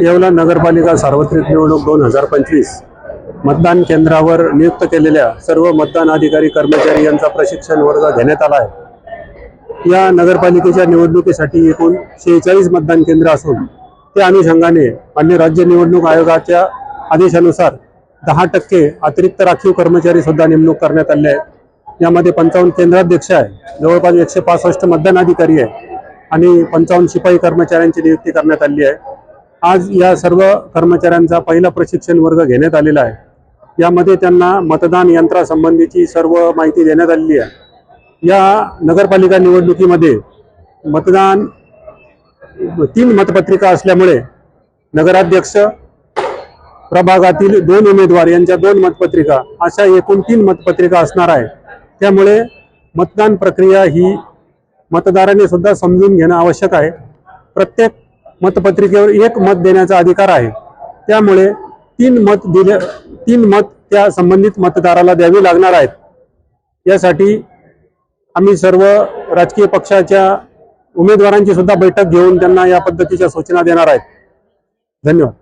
येवला नगरपालिका सार्वत्रिक निवडणूक दोन हजार पंचवीस मतदान केंद्रावर नियुक्त केलेल्या सर्व मतदान अधिकारी कर्मचारी यांचा प्रशिक्षण वर्ग घेण्यात आला आहे. या नगरपालिकेच्या निवडणुकीसाठी एकूण शेहेचाळीस मतदान केंद्र असून त्या अनुषंगाने अन्य राज्य निवडणूक आयोगाच्या आदेशानुसार दहा टक्के अतिरिक्त राखीव कर्मचारी सुद्धा नेमणूक करण्यात आले आहेत. यामध्ये पंचावन्न केंद्राध्यक्ष आहे जवळपास एकशे पासष्ट मतदान अधिकारी आहे आणि पंचावन्न शिपाई कर्मचाऱ्यांची नियुक्ती करण्यात आली आहे. आज या सर्व कर्मचाऱ्यांचा पहिला प्रशिक्षण वर्ग घेण्यात आलेला आहे. यामध्ये त्यांना मतदान यंत्रासंबंधीची सर्व माहिती देण्यात आलेली आहे. या नगरपालिका निवडणुकीमध्ये मतदान तीन मतपत्रिका असल्यामुळे नगराध्यक्ष प्रभागातील दोन उमेदवार यांच्या दोन मतपत्रिका अशा एकूण तीन मतपत्रिका असणार आहे त्यामुळे मतदान प्रक्रिया ही मतदाराने सुद्धा समजून घेणं आवश्यक आहे. प्रत्येक मतपत्रिकेवर एक मत देण्याचा अधिकार आहे. त्यामुळे तीन मत दिले तीन मत त्या संबंधित मतदाराला द्यावी लागणार आहेत. यासाठी आम्ही सर्व राजकीय पक्षाच्या उमेदवारांची सुद्धा बैठक घेऊन त्यांना या पद्धतीच्या सूचना देणार आहेत. धन्यवाद.